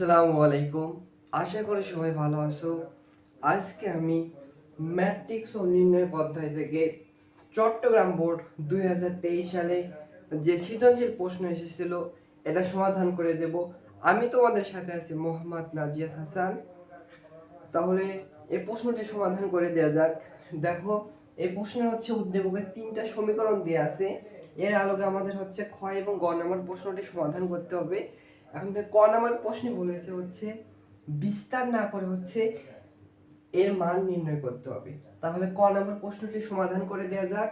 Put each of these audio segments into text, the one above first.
আসসালামু আলাইকুম। আশা করি সবাই ভালো আছো। আজকে আমি ম্যাট্রিক্স ও নির্ণয় অধ্যায় থেকে চট্টগ্রাম বোর্ড দু হাজার তেইশ সালে যে সৃজনশীল প্রশ্ন এসেছিল, এটা সমাধান করে দেব। আমি তোমাদের সাথে আছি মোহাম্মদ নাজিয়াত হাসান। তাহলে এই প্রশ্নটি সমাধান করে দেওয়া যাক। দেখো এই প্রশ্নের হচ্ছে উদ্দীপকের তিনটা সমীকরণ দেওয়া আছে। এর আলোকে আমাদের হচ্ছে ক্ষয় এবং গ নম্বর প্রশ্নটি সমাধান করতে হবে। এখন ক নম্বর প্রশ্নে বলেছে হচ্ছে, বিস্তার না করে হচ্ছে এর মান নির্ণয় করতে হবে। তাহলে ক নম্বর প্রশ্নটি সমাধান করে দেওয়া যাক।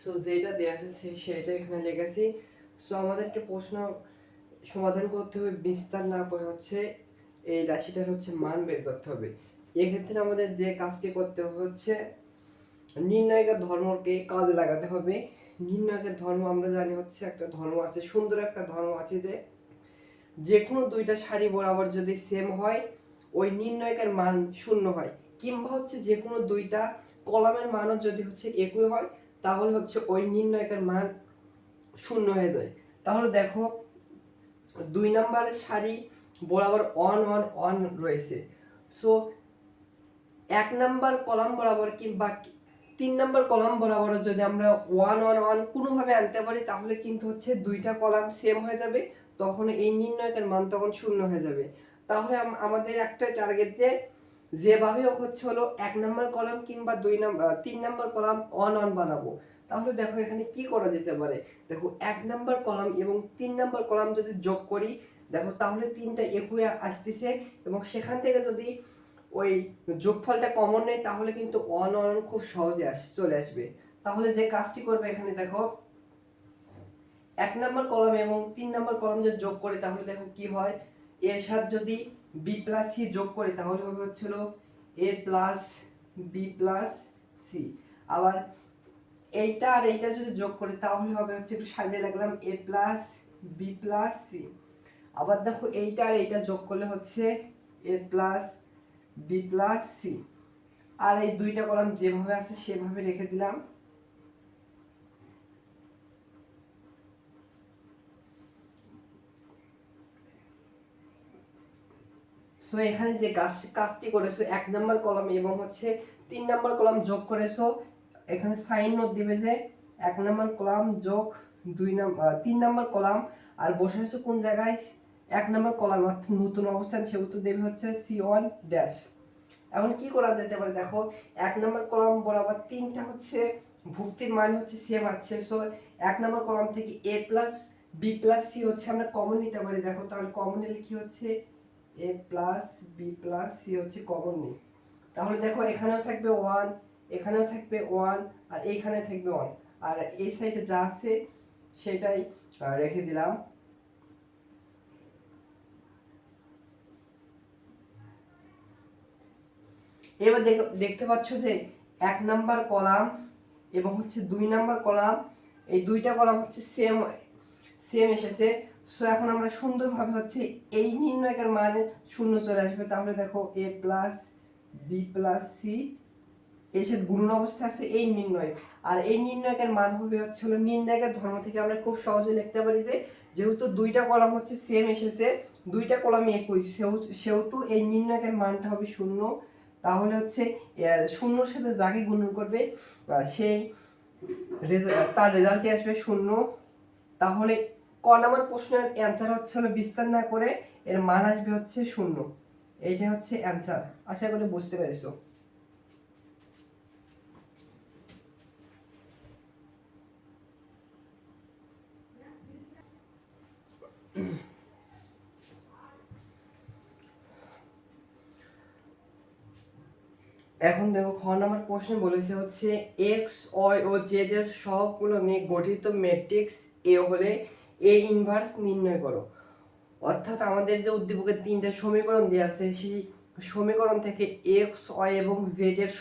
সো যেটা দেওয়া আছে সেটা এখানে লেগেছি সো আমাদেরকে প্রশ্ন সমাধান করতে হবে, বিস্তার না করে হচ্ছে এই রাশিটার হচ্ছে মান বের করতে হবে। এক্ষেত্রে আমাদের যে কাজটি করতে হচ্ছে নির্ণায়কের ধর্মকে কাজে লাগাতে হবে। নির্ণায়কের ধর্ম আমরা জানি হচ্ছে একটা ধর্ম আছে, সুন্দর একটা ধর্ম আছে যে যে কোনো দুইটা সারি বরাবর যদি সেম হয়, ওই নির্ণায়কের মান শূন্য হয়। কিংবা হচ্ছে যে কোনো দুইটা কলামের মানও যদি হচ্ছে একই হয়, তাহলে হচ্ছে ওই নির্ণায়কের মান শূন্য হয়ে যায়। তাহলে দেখো, দুই নাম্বারের সারি বরাবর অন অন অন রয়েছে। সো এক নাম্বার কলাম বরাবর কিংবা তিন নাম্বার কলাম বরাবর যদি আমরা ওয়ান ওয়ান ওয়ান কোনোভাবে আনতে পারি, তাহলে কিন্তু হচ্ছে দুইটা কলাম সেম হয়ে যাবে। তখন এই নির্ণয়কের মান তখন শূন্য হয়ে যাবে। তাহলে আমাদের একটা টার্গেট যে, যেভাবে হচ্ছে হলো এক নাম্বার কলাম কিংবা দুই নাম্বার তিন নাম্বার কলাম অন অন বানাবো। তাহলে দেখো এখানে কি করা যেতে পারে? দেখো এক নাম্বার কলাম এবং তিন নাম্বার কলাম যদি যোগ করি, দেখো তাহলে তিনটা একই আসতেছে এবং সেখান থেকে যদি ওই যোগফলটা কমন নেই, তাহলে কিন্তু অন অন খুব সহজে আস চলে আসবে। তাহলে যে কাজটি করবে এখানে দেখো এক নাম্বার কলাম এবং তিন নাম্বার কলাম যদি যোগ করি, তাহলে দেখো কি হয়? এর সাথে যদি বি প্লাস সি যোগ করি, তাহলে হবে হচ্ছিল A plus B plus C আবার এইটা আর এইটা যদি যোগ করি, তাহলে হবে হচ্ছে একটু সাজিয়ে রাখলাম A plus B plus C আবার দেখো এইটা আর এইটা যোগ করলে হচ্ছে A plus B plus C আর এই দুইটা কলাম যেভাবে আছে, সেভাবে রেখে দিলাম। সো এখানে যে কাজ কাজটি করেছ, এক নাম্বার কলাম এবং হচ্ছে তিন নাম্বার কলাম যোগ করেছ, এখানে সাইন নোট দিবে যে এক নাম্বার কলাম যোগ দুই নাম্বার তিন নাম্বার কলাম, আর বসে আছে কোন জায়গায়? এক নম্বর কলাম, অর্থাৎ নতুন অবস্থান সেহেতু দেবে হচ্ছে সি ওয়ান ড্যাশ এখন কি করা যেতে পারে? দেখো, এক নম্বর কলাম বরাবর তিনটা হচ্ছে ভুক্তির মান হচ্ছে সেম আছে। সো এক নম্বর কলাম থেকে A plus B plus C হচ্ছে আমরা কমন নিতে পারি। দেখো, তাহলে কমন নিলে কি হচ্ছে? A plus B plus C হচ্ছে কমন নেই তাহলে দেখো এখানেও থাকবে ওয়ান এখানেও থাকবে ওয়ান আর এইখানে থাকবে ওয়ান আর এই সাইডে যা আছে, সেটাই রেখে দিলাম। এবার দেখ- দেখতে পাচ্ছ যে এক নাম্বার কলাম এবং হচ্ছে দুই নাম্বার কলাম এই দুইটা কলাম হচ্ছে সেম সেম এসেছে। সো এখন আমরা সুন্দরভাবে হচ্ছে এই নির্ণয়কের মানে শূন্য চলে আসবে। তাহলে দেখো A plus B plus C এসে গুণন অবস্থা আছে এই নির্ণয়। আর এই নির্ণয়কের মান হবে হচ্ছে হলো নির্ণয়কের ধর্ম থেকে আমরা খুব সহজে লিখতে পারি যে, যেহেতু দুইটা কলাম হচ্ছে সেম এসেছে, দুইটা কলাম একই, সেহেতু এই নির্ণয়কের মানটা হবে শূন্য। তাহলে হচ্ছে শূন্যর সাথে যাকে গুণন করবে সেই তার রেজাল্টে আসবে শূন্য। তাহলে ক নাম্বার প্রশ্নের অ্যান্সার হচ্ছে হলো বিস্তার না করে এর মান আসবে হচ্ছে শূন্য। এইটা হচ্ছে অ্যান্সার আশা করি বুঝতে পেরেছ। এখন দেখো খ নাম্বার প্রশ্ন বলেছে হচ্ছে এক্স ওয়াই ও জেড এর সহগুলো নিয়ে গঠিত ম্যাট্রিক্স এ হলে এ ইনভার্স নির্ণয় করো। অর্থাৎ আমাদের যে উদ্দীপকের তিনটে সমীকরণ দেওয়া আছে সেই সমীকরণ থেকে এক্স ওয়াই এবং জেড এর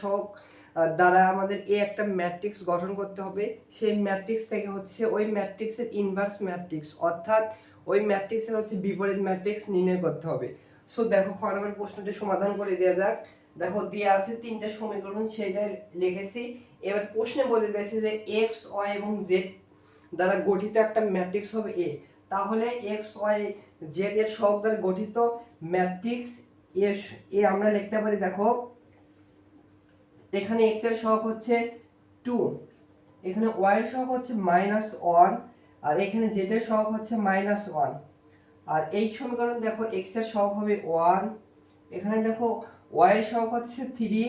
আহ, দ্বারা আমাদের এ একটা ম্যাট্রিক্স গঠন করতে হবে। সেই ম্যাট্রিক্স থেকে হচ্ছে ওই ম্যাট্রিক্সের ইনভার্স ম্যাট্রিক্স অর্থাৎ ওই ম্যাট্রিক্সের হচ্ছে বিপরীত ম্যাট্রিক্স নির্ণয় করতে হবে। সো দেখো খ নম্বর প্রশ্নটি সমাধান করে দেওয়া যাক। দেখো দেওয়া আছে তিনটা সমীকরণ সেটা লিখেছি। এবার প্রশ্নে বলে দিয়েছে যে এক্স ওয়াই এবং জেড দ্বারা গঠিত একটা ম্যাট্রিক্স হবে এ তাহলে এক্স ওয়াই জেড এর সহগ দ্বারা গঠিত ম্যাট্রিক্স এ এ আমরা লিখতে পারি, দেখো, এখানে এক্সের সহগ হচ্ছে টু এখানে ওয়াই এর সহগ হচ্ছে মাইনাস ওয়ান আর এখানে জেড এর সহগ হচ্ছে মাইনাস ওয়ান আর এই সমীকরণ দেখো এক্সের সহগ হবে ওয়ান এখানে দেখো ওয়াই এর সহগ হচ্ছে থ্রি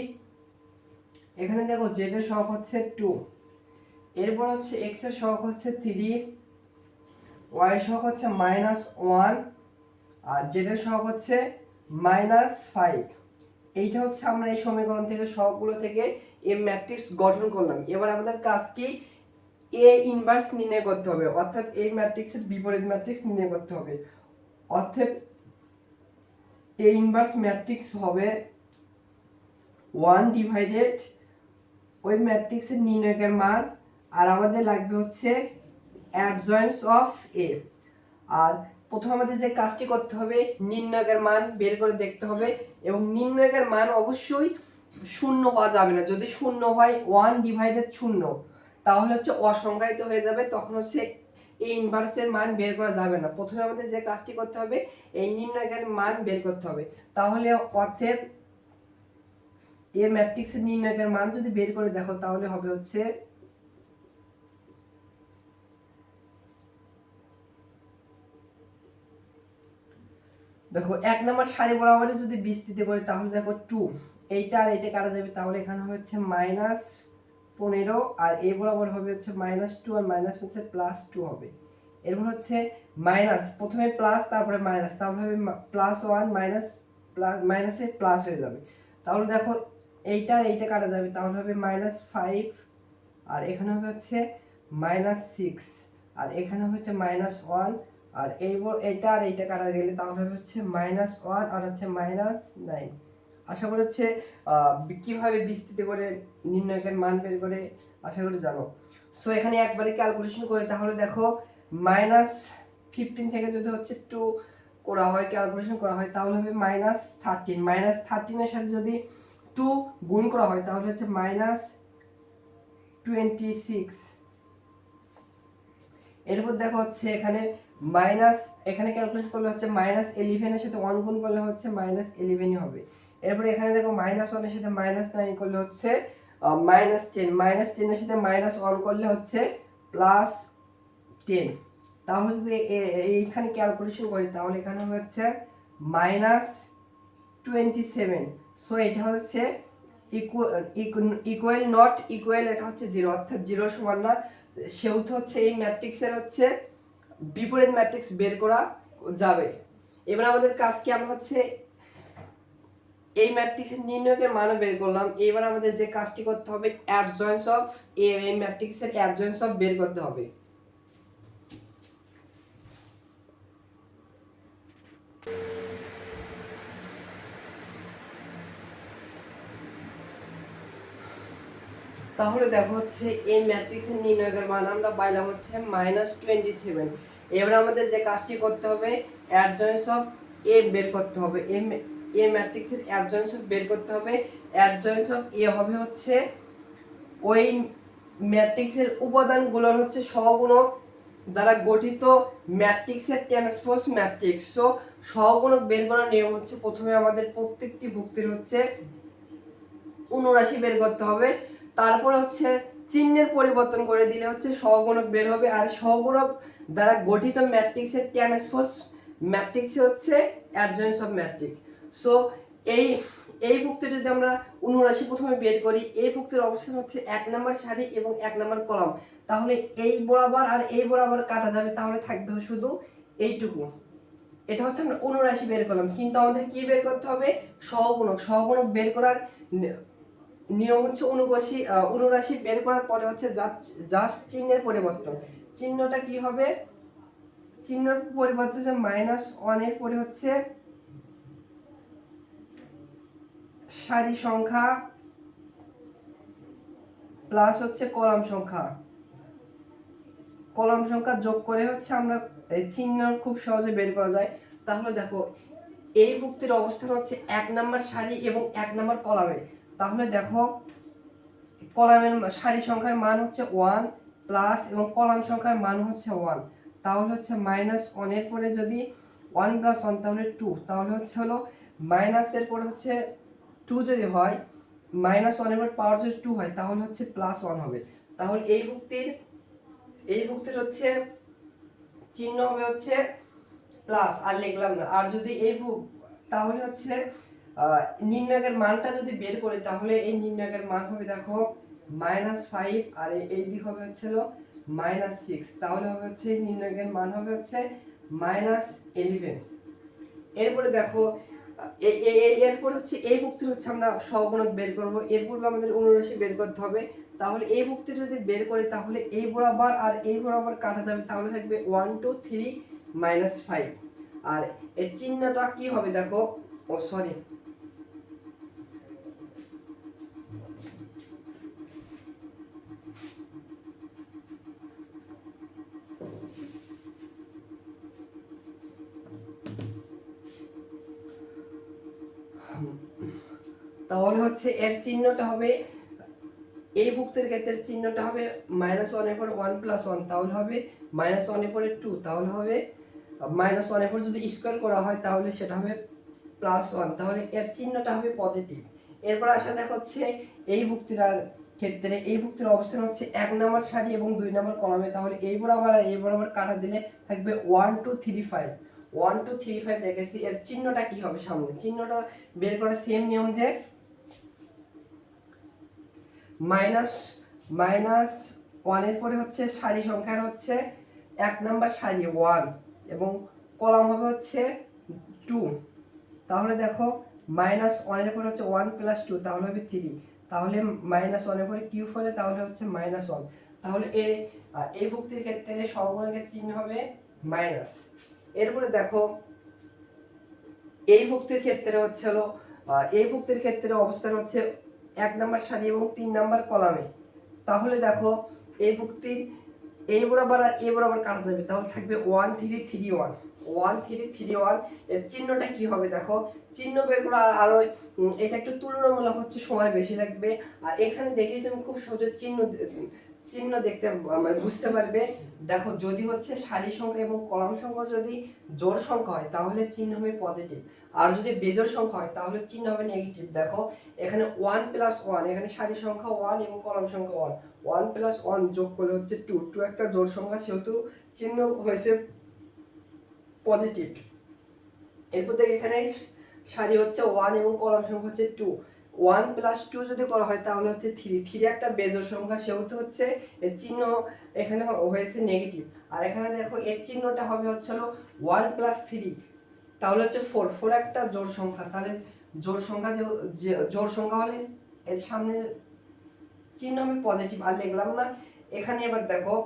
এখানে দেখো জেড এর সহগ হচ্ছে টু এরপর হচ্ছে এক্সের সহগ হচ্ছে থ্রি ওয়াই এর সহগ হচ্ছে মাইনাস ওয়ান আর জেড এর সহগ হচ্ছে মাইনাস ফাইভ এইটা হচ্ছে আমরা এই সমীকরণ থেকে সবগুলো থেকে এ ম্যাট্রিক্স গঠন করলাম। এবার আমাদের কাজ কি? এ ইনভার্স নির্ণয় করতে হবে। অর্থাৎ এই ম্যাট্রিক্সের বিপরীত ম্যাট্রিক্স নির্ণয় করতে হবে। অর্থাৎ এ ইনভার্স ম্যাট্রিক্স হবে ওয়ান ডিভাইডেড ওই ম্যাট্রিক্সের নির্ণয়কের মান আর আমাদের লাগবে হচ্ছে অ্যাডজয়েন্স অফ এ আর প্রথম আমাদের যে কাজটি করতে হবে নির্ণয়কের মান বের করে দেখতে হবে এবং নির্ণয়কের মান অবশ্যই শূন্য পাওয়া যাবে না। যদি শূন্য হয় ওয়ান ডিভাইডেড শূন্য, তাহলে হচ্ছে অসংজ্ঞায়িত হয়ে যাবে, তখন হচ্ছে এই ইনভার্সের মান বের করা যাবে না। প্রথমে আমাদের যে কাজটি করতে হবে, এই নির্ণয়কের মান বের করতে হবে। তাহলে অর্থের এ ম্যাট্রিক্সের নির্ণয়কের মান যদি বের করে দেখো, তাহলে হবে হচ্ছে দেখো, এক নম্বর সারি বরাবরে যদি বিস্তৃত করি, তাহলে দেখো টু এইটা আর এইটা কাটা যাবে, তাহলে এখানে হচ্ছে মাইনাস পনেরো, আর এ বরাবর হবে হচ্ছে মাইনাস টু আর মাইনাস হচ্ছে প্লাস টু হবে। এরপর হচ্ছে মাইনাস প্রথমে প্লাস তারপরে মাইনাস তারপরে হবে প্লাস ওয়ান মাইনাস প্লাস মাইনাসে প্লাস হয়ে যাবে। তাহলে দেখো, এইটা আর এইটা কাটা যাবে, তাহলে হবে মাইনাস ফাইভ আর এখানে হবে হচ্ছে মাইনাস সিক্স আর এখানে হচ্ছে মাইনাস ওয়ান আর এই এইটা আর এইটা কাটা গেলে তাহলে হচ্ছে মাইনাস ওয়ান আর হচ্ছে মাইনাস নাইন আশা করি হচ্ছে কীভাবে বিস্তৃত করে নির্ণয়কের মান বের করে আশা করি জানো। সো এখানে একবারে ক্যালকুলেশন করে তাহলে দেখো মাইনাস ফিফটিন থেকে যদি হচ্ছে টু করা হয় ক্যালকুলেশন করা হয়, তাহলে হবে মাইনাস থার্টিন মাইনাস থার্টিনের সাথে যদি টু গুণ করা হয়, তাহলে হচ্ছে মাইনাস টোয়েন্টি সিক্স এরপর দেখো হচ্ছে এখানে মাইনাস, এখানে ক্যালকুলেশন করলে হচ্ছে মাইনাস ইলেভেনের সাথে ওয়ান গুণ করলে হচ্ছে মাইনাস ইলেভেনই হবে। এরপর এখানে দেখো মাইনাস ওয়ানের সাথে মাইনাস নাইন করলে হচ্ছে মাইনাস টেন মাইনাস টেনের সাথে মাইনাস ওয়ান করলে হচ্ছে প্লাস টেন তাহলে যদি এইখানে ক্যালকুলেশন করি, তাহলে এখানে হচ্ছে মাইনাস টোয়েন্টি সেভেন সো এটা হচ্ছে ইকুয়াল নট ইকুয়াল এটা হচ্ছে জিরো অর্থাৎ জিরো সমান না। সেহেতু হচ্ছে এই ম্যাট্রিক্সের হচ্ছে বিপরীত ম্যাট্রিক্স বের করা যাবে। এবার আমাদের কাজ কি? আমরা হচ্ছে এই ম্যাট্রিক্সের নির্ণয়কের মানও বের করলাম। এবার আমাদের যে কাজটি করতে হবে অ্যাডজয়েন্স অফ এই ম্যাট্রিক্সের অ্যাডজয়েন্স অফ বের করতে হবে। তাহলে দেখো হচ্ছে এই ম্যাট্রিক্সের নির্ণয়কের মান আমরা পাইলাম হচ্ছে মাইনাস টোয়েন্টি সেভেন এবার আমাদের যে কাজটি করতে হবে অ্যাডজয়েন্স অফ এ বের করতে হবে। এ এ ম্যাট্রিক্সের অ্যাডজয়েন্স অফ বের করতে হবে। অ্যাডজয়েন্স অফ এ হবে হচ্ছে ওই ম্যাট্রিক্সের উপাদানগুলোর হচ্ছে সহগুণক দ্বারা গঠিত ম্যাট্রিক্সের ট্রান্সপোজ ম্যাট্রিক্স সো সহগুণক বের করার নিয়ম হচ্ছে প্রথমে আমাদের প্রত্যেকটি ভুক্তির হচ্ছে অনুরাশি বের করতে হবে। তারপর হচ্ছে চিহ্নের পরিবর্তন করে দিলে হচ্ছে সহগুণক বের হবে। আর সহগুণক দ্বারা গঠিত ম্যাট্রিক্সের ট্রান্সপোজ ম্যাট্রিক্স হচ্ছে অ্যাডজয়েন্স অফ ম্যাট্রিক্স সো এই এই ভুক্তি যদি আমরা অনুরাশি প্রথমে বের করি, এই ভুক্তির অবস্থান হচ্ছে এক নম্বর সারি এবং এক নম্বর কলাম। তাহলে এই বরাবর আর এই বরাবর কাটা যাবে, তাহলে থাকবে শুধু এইটুকু। এটা হচ্ছে আমরা অনুরাশি বের করলাম। কিন্তু আমাদের কি বের করতে হবে? সহগুণক। সহগুণক বের করার নিয়ম হচ্ছে অনুরাশি অনুরাশি বের করার পরে হচ্ছে জাস্ট চিহ্নের পরিবর্তন। চিহ্নটা কি হবে? চিহ্নের পরিবর্তন হচ্ছে মাইনাস ওয়ানের পরে হচ্ছে সারি সংখ্যা প্লাস হচ্ছে কলাম সংখ্যা। কলাম সংখ্যা যোগ করে হচ্ছে আমরা চিহ্ন খুব সহজে বের করা যায়। তাহলে দেখো, এই ভুক্তির অবস্থান হচ্ছে এক নাম্বার সারি এবং এক নাম্বার কলামে। তাহলে দেখো, কলামের সারি সংখ্যার মান হচ্ছে ওয়ান প্লাস এবং কলাম সংখ্যার মান হচ্ছে ওয়ান তাহলে হচ্ছে মাইনাস ওয়ানের পরে যদি ওয়ান প্লাস ওয়ান তাহলে টু তাহলে হচ্ছে হলো মাইনাসের পরে হচ্ছে টু যদি হয় মাইনাস ওয়ানের পর পাওয়ার যদি টু হয়, তাহলে হচ্ছে প্লাস ওয়ান হবে। তাহলে এই ভুক্তির এই ভুক্তির হচ্ছে চিহ্ন হবে হচ্ছে প্লাস আর লিখলাম না। আর যদি এই তাহলে হচ্ছে নির্ণায়কের মানটা যদি বের করি, তাহলে এই নির্ণায়কের মান হবে দেখো মাইনাস ফাইভ আর এই- দিক হবে হচ্ছে মাইনাস সিক্স তাহলে হবে হচ্ছে নির্ণায়কের মান হবে হচ্ছে মাইনাস ইলেভেন এরপরে দেখো এরপর হচ্ছে এই ভুক্তির হচ্ছে আমরা সহগুণক বের করব। এর পূর্বে আমাদের অনুরাশি বের করতে হবে। তাহলে এই ভুক্তি যদি বের করি, তাহলে এই বরাবর আর এই বরাবর কাটা যাবে, তাহলে থাকবে one two three minus five আর এর চিহ্নটা কি হবে দেখো? ও সরি তাহলে হচ্ছে এর চিহ্নটা হবে, এই ভুক্তের ক্ষেত্রে চিহ্নটা হবে মাইনাস ওয়ানের পরে ওয়ান প্লাস ওয়ান তাহলে হবে মাইনাস ওয়ানের পরে টু তাহলে হবে মাইনাস ওয়ানের পর যদি স্কোয়ার করা হয় তাহলে সেটা হবে প্লাস ওয়ান তাহলে এর চিহ্নটা হবে পজিটিভ এরপর আসা দেখা হচ্ছে এই ভুক্তিটার ক্ষেত্রে, এই ভুক্তির অবস্থান হচ্ছে এক নম্বর সারি এবং দুই নম্বর কলামে, তাহলে এই বরাবর আর এই বরাবর কাটা দিলে থাকবে one two three five one two three five রেখেছি এর চিহ্নটা কি হবে সামনে? চিহ্নটা বের করার সেম নিয়ম যে মাইনাস মাইনাস ওয়ানের পরে হচ্ছে সারি সংখ্যার হচ্ছে এক নাম্বার সারি, ওয়ান। এবং কলাম হবে হচ্ছে টু। তাহলে দেখো, মাইনাস ওয়ানের পরে হচ্ছে ওয়ান প্লাস টু, তাহলে হবে থ্রি। তাহলে মাইনাস ওয়ানের পরে কিউব হলে তাহলে হচ্ছে মাইনাস ওয়ান। তাহলে এর এই ভুক্তির ক্ষেত্রে সহগুণকের চিহ্ন হবে মাইনাস। এরপরে দেখো, এই ভুক্তির ক্ষেত্রে হচ্ছে হলো এই ভুক্তির ক্ষেত্রে অবস্থান হচ্ছে এক নাম্বার সারি এবং তিন নাম্বার কলামে। তাহলে দেখো এই ভুক্তির এই বরাবর আর এই বরাবর কাটা যাবে। তাহলে থাকবে one three three one one three three ওয়ানের চিহ্নটা কি হবে দেখো? চিহ্ন বের করা আর উম, এটা একটু তুলনামূলক হচ্ছে সময় বেশি লাগবে। আর এখানে দেখেই তুমি খুব সহজে চিহ্ন চিহ্ন দেখতে মানে বুঝতে পারবে। দেখো যদি হচ্ছে সারি সংখ্যা এবং কলাম সংখ্যা যদি জোর সংখ্যা হয় তাহলে চিহ্ন হবে পজিটিভ আর যদি বেজোর সংখ্যা হয়, তাহলে চিহ্ন হবে নেগেটিভ দেখো, এখানে ওয়ান প্লাস ওয়ান এখানে সারি সংখ্যা ওয়ান এবং কলম সংখ্যা ওয়ান ওয়ান প্লাস ওয়ান যোগ করলে হচ্ছে টু টু একটা জোর সংখ্যা, সেহেতু চিহ্ন হয়েছে পজিটিভ এরপর থেকে এখানে সারি হচ্ছে ওয়ান এবং কলম সংখ্যা হচ্ছে টু ওয়ান প্লাস টু যদি করা হয়, তাহলে হচ্ছে থ্রি থ্রি একটা বেজোর সংখ্যা, সেহেতু হচ্ছে এর চিহ্ন এখানে হয়েছে নেগেটিভ আর এখানে দেখো, এর চিহ্নটা হবে হচ্ছে হলো ওয়ান প্লাস থ্রি তাহলে হচ্ছে ফোর ফোর একটা জোর সংখ্যা। তাহলে জোর সংখ্যা যে জোর সংখ্যা হলে এর সামনে চিহ্ন আমি পজিটিভ আর লিখলাম না। এখানে এবার দেখো,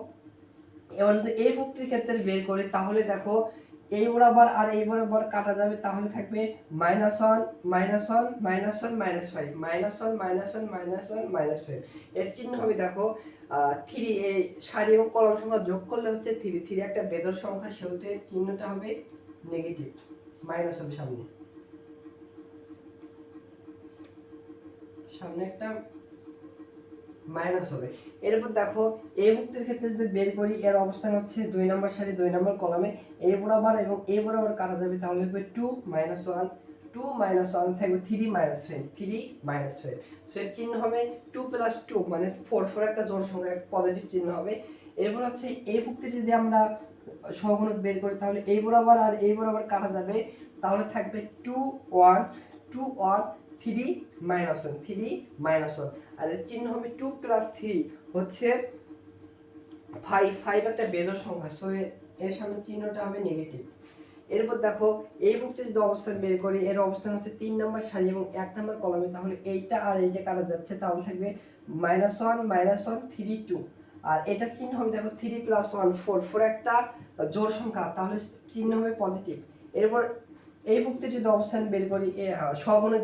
এবার যদি এই ভুক্তির ক্ষেত্রে বের করি, তাহলে দেখো এই বরাবর আর এই বরাবর কাটা যাবে, তাহলে থাকবে minus one minus one minus one minus five minus one minus one minus one minus five এর চিহ্ন হবে দেখো থ্রি এই সারি এবং কলম সংখ্যা যোগ করলে হচ্ছে থ্রি থ্রি একটা বেজোর সংখ্যা, সেহেতু এর চিহ্নটা হবে নেগেটিভ মাইনাস হবে সামনে। সামনে একটা মাইনাস হবে। এরপর দেখো এই মুক্তির ক্ষেত্রে যদি বের করি, এর অবস্থান হচ্ছে দুই নম্বর সারি, দুই নম্বর কলামে, এ বরাবর এবং এ বরাবর কাটা যাবে, তাহলে হবে two minus one two minus one থাকবে three minus five three minus five so এর চিহ্ন হবে টু প্লাস টু মানে ফোর ফোর একটা জোর সংখ্যা পজিটিভ চিহ্ন হবে। এরপর হচ্ছে এই ভুক্তি যদি আমরা সহগুণক বের করি, তাহলে এই বরাবর আর এই বরাবর কাটা যাবে। তাহলে থাকবে two one two one three minus one three minus one আর এর চিহ্ন হবে টু প্লাস থ্রি হচ্ছে ফাইভ ফাইভ একটা বেজোর সংখ্যা। সো এর সামনে চিহ্নটা হবে নেগেটিভ এরপর দেখো এই বুকটা যদি অবস্থান বের করি এর অবস্থান হচ্ছে তিন নম্বর সারি এবং এক নম্বর কলমে তাহলে এইটা আর এইটা কাটা যাচ্ছে তাহলে থাকবে minus one minus one three two আর এটা চিহ্ন হবে দেখো three plus one four four একটা জোর সংখ্যা তাহলে চিহ্ন হবে পজিটিভ এরপর এই ভুক্তির যদি অবস্থান বের করি আহ,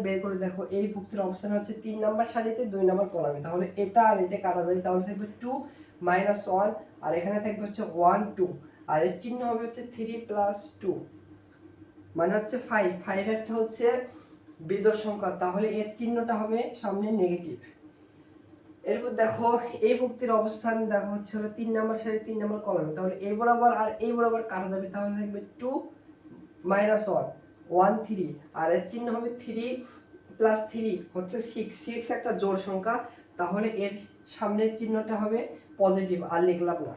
বের করে দেখো এই ভুক্তির অবস্থান হচ্ছে তিন নম্বর সারিতে দুই নম্বর কলামে তাহলে এটা আর এটা কাটা যায় তাহলে থাকবে টু মাইনাস ওয়ান আর এখানে থাকবে হচ্ছে ওয়ান টু আর এর চিহ্ন হবে হচ্ছে থ্রি প্লাস টু মানে হচ্ছে ফাইভ ফাইভ একটা হচ্ছে বিজোড় সংখ্যা, তাহলে এর চিহ্নটা হবে সামনে নেগেটিভ এরপর দেখো, এই ভুক্তির অবস্থান দেখো হচ্ছে হলো তিন নম্বর সারি তিন নম্বর কলমে তাহলে এই বরাবর আর এই বরাবর কাটা যাবে? তাহলে থাকবে two minus one one three আর এর চিহ্ন হবে থ্রি প্লাস থ্রি হচ্ছে সিক্স সিক্স একটা জোর সংখ্যা, তাহলে এর সামনের চিহ্নটা হবে পজিটিভ আর লিখলাম না।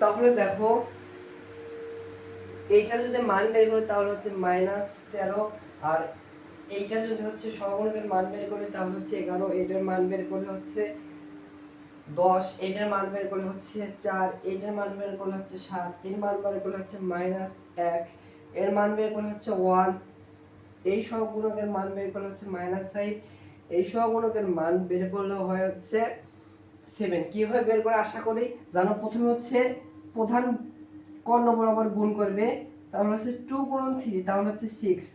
তাহলে দেখো এইটার যদি মান বের করি তাহলে হচ্ছে মাইনাস তেরো, আর এইটার যদি হচ্ছে সহগুণকের মান বের করি তাহলে হচ্ছে এগারো, এইটার মান বের করলে হচ্ছে দশ, এইটার মান বের করলে হচ্ছে চার, এইটার মান বের করলে হচ্ছে সাত, এর মান বের করলে হচ্ছে মাইনাস এক, এর মান বের করলে হচ্ছে ওয়ান এই সহগুণকের মান বের করলে হচ্ছে মাইনাস ফাইভ এই সহগুণকের মান বের করলে হয় হচ্ছে সেভেন কীভাবে বের করে? আশা করি জানো, প্রথমে হচ্ছে প্রধান কর্ণ বরাবর গুণ করবে, তাহলে হচ্ছে টু গুণন থ্রি তাহলে হচ্ছে সিক্স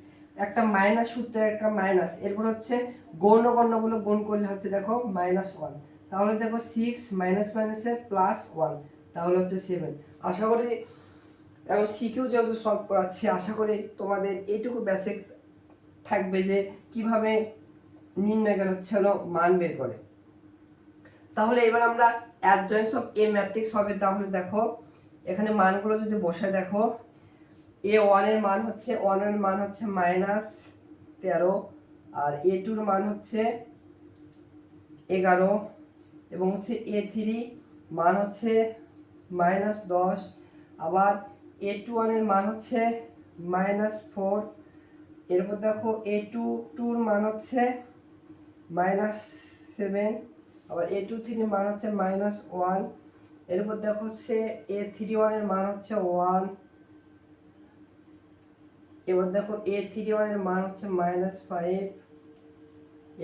একটা মাইনাস সূত্রে, একটা মাইনাস এরপর হচ্ছে গৌণ কর্ণগুলো গুণ করলে হচ্ছে দেখো মাইনাস ওয়ান তাহলে দেখো সিক্স মাইনাস মাইনাসে প্লাস ওয়ান তাহলে হচ্ছে সেভেন আশা করি এবং শিখেও যেহেতু সলভ করাচ্ছি, আশা করি তোমাদের এইটুকু বেসিক থাকবে যে কীভাবে নির্ণয় করে হচ্ছে হলো মান বের করে। তাহলে এবার আমরা অ্যাডজয়েন্স অফ এ ম্যাট্রিক্স হবে, তাহলে দেখো এখানে মানগুলো যদি বসে দেখো এ ওয়ানের মান হচ্ছে ওয়ানের মান হচ্ছে মাইনাস তেরো, আর এ টুর মান হচ্ছে এগারো, এবং হচ্ছে এ থ্রি মান হচ্ছে মাইনাস দশ, আবার এ টু ওয়ানের মান হচ্ছে মাইনাস ফোর এরপর দেখো এ টু টুর মান হচ্ছে মাইনাস সেভেন আবার এ টু থ্রির মান হচ্ছে মাইনাস ওয়ান এরপর দেখো হচ্ছে এ থ্রি ওয়ানের মান হচ্ছে ওয়ান এবার দেখো এ থ্রি ওয়ানের মান হচ্ছে মাইনাস ফাইভ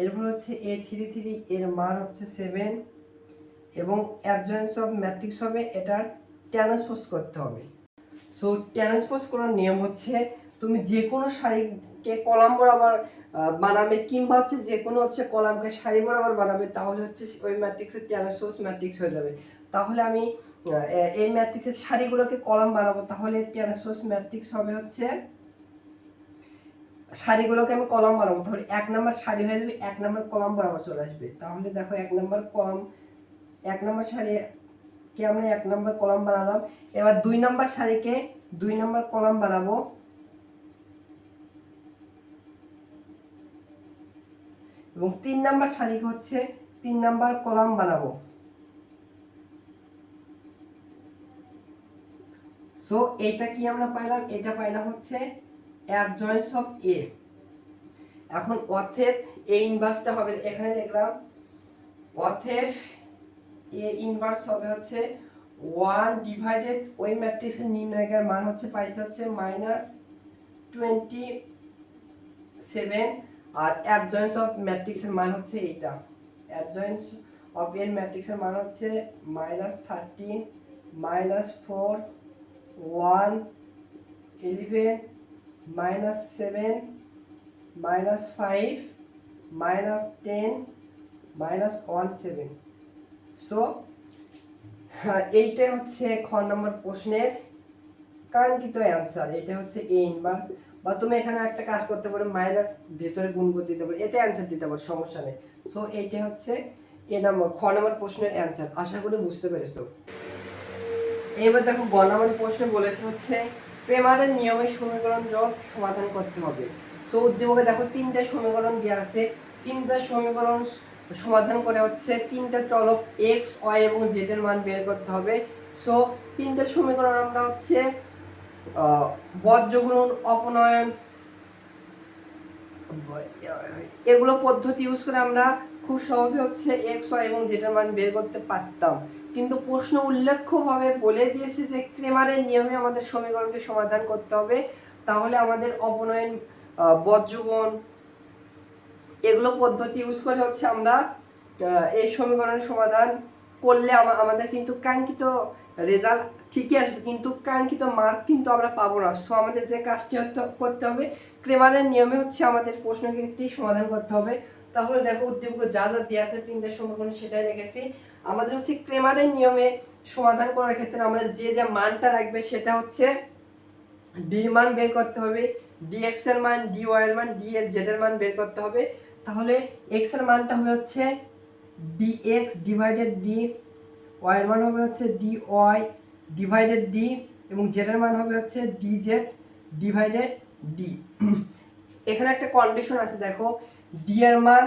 এরপর হচ্ছে এ থ্রি থ্রি এর মান হচ্ছে সেভেন এবং অ্যাবজয়েন্স অফ ম্যাট্রিক্স হবে এটার ট্রান্সপোজ করতে হবে। সো ট্রান্সপোজ করার নিয়ম হচ্ছে তুমি যে কোনো সারিকে কলাম বরাবর বানাবে কিংবা হচ্ছে যে কোনো হচ্ছে কলামকে সারি বরাবর বানাবে, তাহলে হচ্ছে ওই ম্যাট্রিক্সের ট্রান্সপোজ ম্যাট্রিক্স হয়ে যাবে। তাহলে আমি এই ম্যাট্রিক্সের সারিগুলোকে কলাম বানাবো। তাহলে ট্রান্সপোজ ম্যাট্রিক্স হবে হচ্ছে সারিগুলোকে আমি কলাম বানাবো। তাহলে এক নম্বর সারি হয়ে যাবে, এক নম্বর কলাম বরাবর চলে আসবে। তাহলে দেখো এক নম্বর কলাম, এক নম্বর সারিকে আমরা এক নম্বর কলাম বানালাম? এবার দুই নম্বর সারিকে দুই নম্বর কলাম বানাবো। এবং তিন নাম্বার সারিকে হচ্ছে তিন নাম্বার কলাম বানাবো। সো এটা কি আমরা পাইলাম? এটা পাইলাম হচ্ছে অ্যাডজয়েন্স অফ এ। এখন অথেব এ ইনভার্সটা হবে, এখানে লিখলাম, অথেব এ ইনভার্স হবে হচ্ছে ওয়ান ডিভাইডেড ওই ম্যাট্রিক্সের নির্ণয়কের মান হচ্ছে পাইছে হচ্ছে মাইনাস টোয়েন্টি সেভেন আর অ্যাডজয়েন্স অফ ম্যাট্রিক্সের মান হচ্ছে এইটা অ্যাডজয়েন্স অফ এর ম্যাট্রিক্সের মান হচ্ছে minus thirteen minus four one eleven minus seven minus five minus ten minus one seven so এইটাই হচ্ছে খ নম্বর প্রশ্নের কাঙ্ক্ষিত অ্যান্সার এটা হচ্ছে এ ইনভার্স বা তুমি এখানে একটা কাজ করতে পারো মাইনাস ভেতরে গুণ করে দিতে পারো এটা অ্যান্সার দিতে পারো, সমস্যা নেই। সো এইটা হচ্ছে এ নম্বর খ নম্বর প্রশ্নের অ্যান্সার আশা করি বুঝতে পেরেছ। এবার দেখো গ নম্বর প্রশ্নে বলেছে হচ্ছে প্রেমারের নিয়মে সমীকরণ যোগ সমাধান করতে হবে। সো উদ্দীপকে দেখো তিনটা সমীকরণ দেওয়া আছে। তিনটা সমীকরণ সমাধান করে হচ্ছে তিনটা চলক এক্স ওয়াই এবং জেড এর মান বের করতে হবে। সো তিনটা সমীকরণ আমরা হচ্ছে আহ, অপনয়ন এগুলো পদ্ধতি ইউজ করে আমরা খুব সহজে হচ্ছে এক্স ওয়াই এবং জেটার মান বের করতে পারতাম। কিন্তু প্রশ্ন উল্লেখ্যভাবে বলে দিয়েছে যে ক্রেমারের নিয়মে আমাদের সমীকরণকে সমাধান করতে হবে। তাহলে আমাদের অপনয়ন আহ, বজ্রগুণ এগুলো পদ্ধতি ইউজ করে হচ্ছে আমরা এই সমীকরণের সমাধান করলে আমাদের কিন্তু কাঙ্ক্ষিত রেজাল্ট ঠিকই আসবে। কিন্তু কাঙ্ক্ষিত মার্ক কিন্তু আমরা পাবো না। সো আমাদের যে কাজটি করতে হবে ক্রেমারের নিয়মে হচ্ছে আমাদের প্রশ্নটি সমাধান করতে হবে। তাহলে দেখো উদ্দীপক যা যা দেওয়া আছে, তিনটে সমীকরণ সেটাই রেখেছি। আমাদের হচ্ছে ক্রেমারের নিয়মে সমাধান করার ক্ষেত্রে আমাদের যে যে মানটা রাখবে সেটা হচ্ছে ডি মান বের করতে হবে। ডিএক্স এর মান ডি ওয়াই এর মান ডি এর জেড এর মান বের করতে হবে। তাহলে এক্সের মানটা হবে হচ্ছে D X divided D Y এর মান হবে হচ্ছে ডি ওয়াই ডিভাইডেড ডি এবং জেড এর মান হবে হচ্ছে ডি জেড ডিভাইডেড ডি এখানে একটা কন্ডিশন আছে, দেখো। ডি এর মান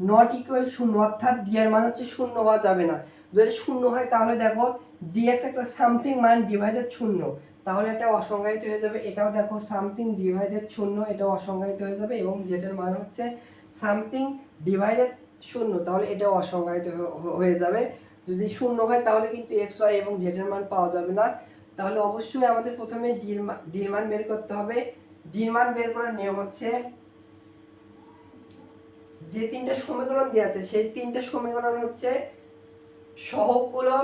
নট ইকুয়াল শূন্য অর্থাৎ ডি এর মান হচ্ছে শূন্য হওয়া যাবে না। যদি শূন্য হয়, তাহলে দেখো ডিএক্স একটা সামথিং মান ডিভাইডেড শূন্য। তাহলে এটা অসংজ্ঞায়িত হয়ে যাবে। এটাও দেখো সামথিং ডিভাইডেড শূন্য, এটাও অসংজ্ঞায়িত হয়ে যাবে এবং যেটার মান হচ্ছে সামথিং ডিভাইডেড শূন্য। তাহলে এটাও অসংজ্ঞায়িত হয়ে যাবে। যদি শূন্য হয়, তাহলে কিন্তু এক্স ওয়াই এবং জেডের মান পাওয়া যাবে না। তাহলে অবশ্যই আমাদের প্রথমে ডির মান ডির মান বের করতে হবে। ডির মান বের করার নিয়ম হচ্ছে যে তিনটা সমীকরণ দেওয়া আছে, সেই তিনটা সমীকরণ হচ্ছে সহগগুলো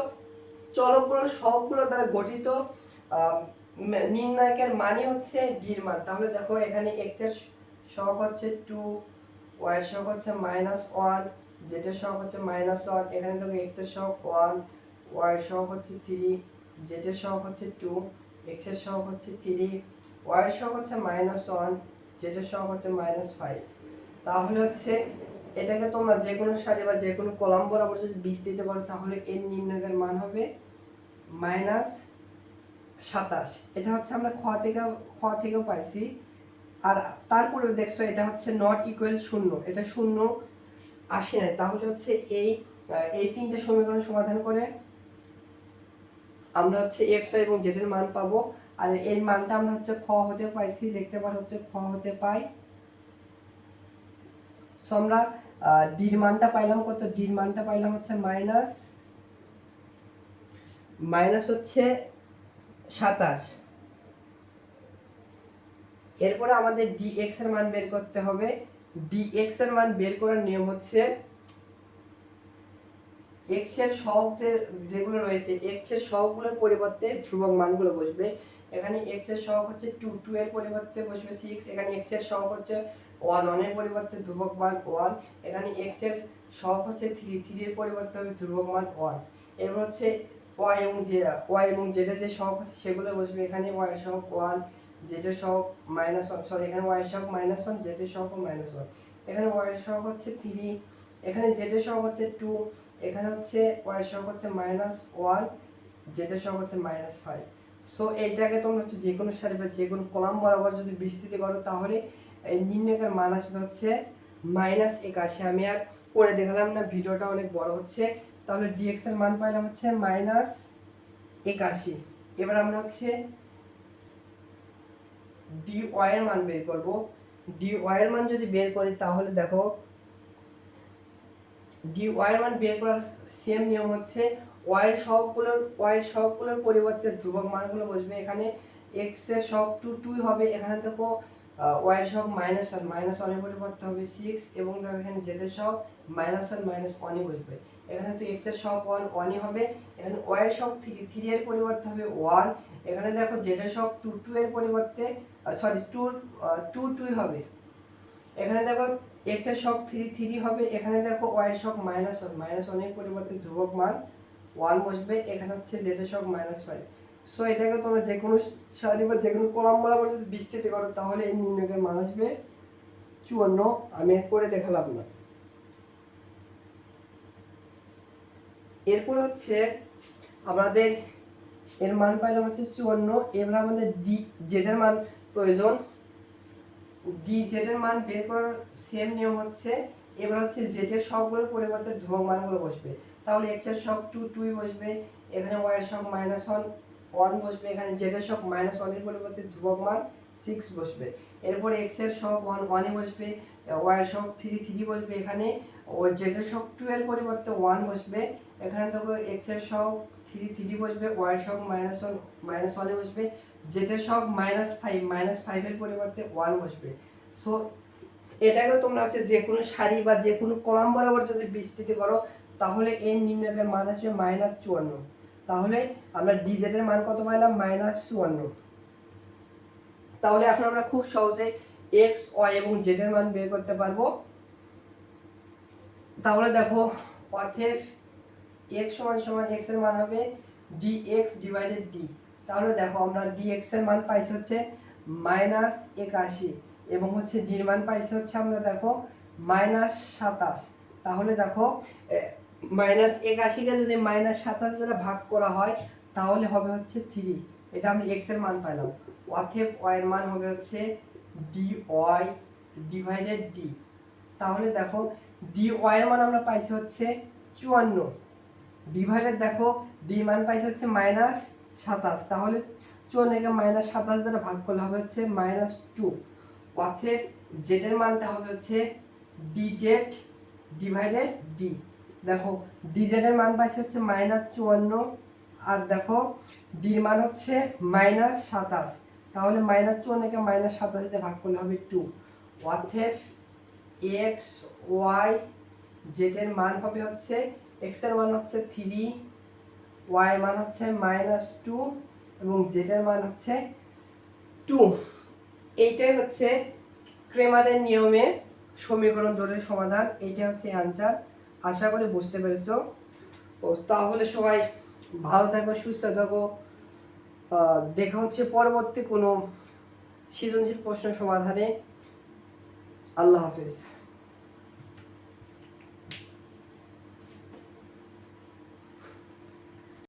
চলকগুলোর সহগগুলো দ্বারা গঠিত নির্ণায়কের মানে হচ্ছে ডির মান। তাহলে দেখো এখানে এক্সের সহগ হচ্ছে টু ওয়াই সহগ হচ্ছে মাইনাস ওয়ান জেড এর সহগ হচ্ছে মাইনাস ওয়ান এখানে দেখো এক্সের সহগ ওয়ান ওয়াই সহগ হচ্ছে থ্রি জেড এর সহগ হচ্ছে টু এক্সের সহগ হচ্ছে থ্রি ওয়াই সহগ হচ্ছে মাইনাস ওয়ান জেড এর সহগ হচ্ছে মাইনাস ফাইভ তাহলে হচ্ছে এটাকে তোমরা যে কোনো সারি বা যে কোনো কলাম বরাবর যদি বিস্তৃত করো তাহলে এর নির্ণয়ের মান হবে মাইনাস সাতাশ। এটা হচ্ছে আমরা খ থেকে, খ থেকেও পাইছি। আর তারপরে দেখছ এটা হচ্ছে নট ইকুয়াল শূন্য। এটা শূন্য আসে না তাহলে হচ্ছে এই এই তিনটে সমীকরণ সমাধান করে আমরা হচ্ছে এক্স এবং জেডের মান পাবো। আর এর মানটা আমরা হচ্ছে খ হতে পাইছি। লিখতে পার হচ্ছে খ হতে পাই। সো আমরা ডির মানটা পাইলাম কত? ডির মানটা পাইলাম হচ্ছে মাইনাস মাইনাস হচ্ছে সাতাশ। এরপরে আমাদের ডি এক্সের মান বের করতে হবে। ডি এক্সের মান বের করার নিয়ম হচ্ছে এক্সের সহগ যেগুলো রয়েছে এক্সের সহগগুলোর পরিবর্তে ধ্রুবক মানগুলো বসবে। এখানে এক্সের সহগ হচ্ছে টু টু এর পরিবর্তে বসবে সিক্স এখানে এক্সের সহগ হচ্ছে ওয়ান ওয়ানের পরিবর্তে ধ্রুবক মান ওয়ান এখানে এক্সের সহগ হচ্ছে থ্রি থ্রি এর পরিবর্তে হবে ধ্রুবক মান ওয়ান এরপর হচ্ছে ওয়াই এবং জে ওয়াই এবং জেডের যে সহগ আছে সেগুলো বসবে এখানে ওয়াই সহগ ওয়ান জেডের সহগ মাইনাস ওয়ান সরি এখানে ওয়াই সহগ মাইনাস ওয়ান জেডের সহগ মাইনাস ওয়ান এখানে ওয়াই সহগ হচ্ছে থ্রি এখানে জেডের সহগ হচ্ছে টু এখানে হচ্ছে ওয়াই এর সহগ হচ্ছে মাইনাস ওয়ান জেডের সহগ হচ্ছে মাইনাস ফাইভ সো এইটাকে তোমরা হচ্ছে যে কোনো সারি বা যে কোনো কলাম বরাবর যদি বিস্তৃতি করো, তাহলে নির্ণয়কের মান আসবে হচ্ছে মাইনাস একাশি। আমি আর করে দেখালাম না, ভিডিওটা অনেক বড় হচ্ছে। তাহলে ডিএক্স এর মান পাইলাম হচ্ছে মাইনাস একাশি। এবার আমরা হচ্ছে ডি ওয়াই এর মান বের করব। ডি ওয়াই এর মান যদি বের করি, তাহলে দেখো ডি ওয়াই এর মান বের করার সেম নিয়ম হচ্ছে ওয়াই এর সহগগুলোর ওয়াই সহগগুলোর পরিবর্তে ধ্রুবক মানগুলো বসবে এখানে এক্সের সহগ টু টুই হবে। এখানে দেখো ওয়াই এর সহগ মাইনাস ওয়ান মাইনাস ওয়ানের পরিবর্তে হবে সিক্স এবং দেখো এখানে জেড এর সহগ মাইনাস ওয়ান মাইনাস ওয়ানই বসবে। এখানে তো এক্সের সহগ ওয়ান ওয়ানই হবে। এখানে ওয়াই এর সহগ থ্রি থ্রি এর পরিবর্তে হবে ওয়ান এখানে দেখো জেড এর সহগ টু টু এর পরিবর্তে সরি টু টু টুই হবে। এখানে দেখো এক্সের সহগ থ্রি থ্রি হবে। এখানে দেখো ওয়াই এর মাইনাস ওয়ান মাইনাস ওয়ানের পরিবর্তে ধ্রুবক মান ওয়ান বসবে, এখানে হচ্ছে জেড সহগ মাইনাস ফাইভ সো এটাকে তোমরা যে কোনো সারি বা যে কোনো কলাম বরাবর যদি বিস্তৃত করো, তাহলে এই নির্ণয়ের মান আসবে চুয়ান্ন। আমি করে দেখালাম না। এরপর হচ্ছে আমাদের এর মান পাইলাম হচ্ছে চুয়ান্ন। এবার আমাদের ডি জেডের মান প্রয়োজন। ডি জেডের মান বের করার সেম নিয়ম হচ্ছে, এবার হচ্ছে জেডের সবগুলোর পরিবর্তে ধ্রুবক মানগুলো বসবে। তাহলে এক্সের সব টু টুই বসবে, এখানে ওয়াই এর সব মাইনাস ওয়ান ওয়ান বসবে, এখানে জেড এর সব মাইনাস ওয়ানের পরিবর্তে ধ্রুবক মান সিক্স বসবে। এরপর এক্সের সব ওয়ান ওয়ানে বসবে ওয়াই এর সব থ্রি থ্রি বসবে এখানে, ও জেড এর সব টু এর পরিবর্তে ওয়ান বসবে, এখানে দেখো এক্সের সব থ্রি থ্রি বসবে ওয়াই এর সব মাইনাস ওয়ান মাইনাস ওয়ানে বসবে জেড এর সব মাইনাস ফাইভ মাইনাস ফাইভের পরিবর্তে ওয়ান বসবে। সো এটাকে তোমরা হচ্ছে যে কোনো সারি বা যে কোনো কলাম বরাবর যদি বিস্তৃতি করো তাহলে এর নির্ণয়ের মান আসবে মাইনাস চুয়ান্ন। তাহলে আমরা ডিজেটের মান কত পাইলাম? মাইনাস চুয়ান্ন। তাহলে এখন আমরা খুব সহজে এক্স ওয়াই এবং জেডের মান বের করতে পারব। তাহলে দেখো অথেব এক্স সমান সমান এক্সের মান হবে ডি এক্স ডিভাইডেড ডি তাহলে দেখো, আমরা ডি এক্সের মান পাইছি হচ্ছে মাইনাস একাশি এবং হচ্ছে ডির মান পাইছি হচ্ছে আমরা দেখো মাইনাস সাতাশ। তাহলে দেখো মাইনাস একাশিকে যদি মাইনাস সাতাশ দ্বারা ভাগ করা হয়, তাহলে হবে হচ্ছে থ্রি এটা আমি এক্সের মান পাইলাম। অথেব ওয়াই এর মান হবে হচ্ছে ডি ওয়াই ডিভাইডেড ডি তাহলে দেখো ডি ওয়াই এর মান আমরা পাইছি হচ্ছে চুয়ান্ন। ডিভাইডেড দেখো ডি মান পাইছে হচ্ছে মাইনাস সাতাশ। তাহলে চুয়ান্নকে মাইনাস সাতাশ দ্বারা ভাগ করলে হবে হচ্ছে মাইনাস টু অথেব জেডের মানটা হবে হচ্ছে ডি জেড ডিভাইডেড ডি দেখো ডি জেডের মান পাইছে হচ্ছে মাইনাস চুয়ান্ন, আর দেখো ডির মান হচ্ছে মাইনাস সাতাশ। তাহলে মাইনাস চুয়ান্নকে মাইনাস সাতাশ ভাগ করলে হবে টু অথেব এক্স ওয়াই জেডের মান হবে হচ্ছে এক্সের মান হচ্ছে থ্রি ওয়াই মান হচ্ছে মাইনাস টু এবং জেডের মান হচ্ছে টু এইটাই হচ্ছে ক্রেমারের নিয়মে সমীকরণ জটিল সমাধান এইটা হচ্ছে অ্যান্সার আশা করি বুঝতে পেরেছ। ও তাহলে সবাই ভালো থাকো, সুস্থ থাকো। দেখা হচ্ছে পরবর্তী কোনো সৃজনশীল প্রশ্ন সমাধানে। আল্লাহ হাফিজ।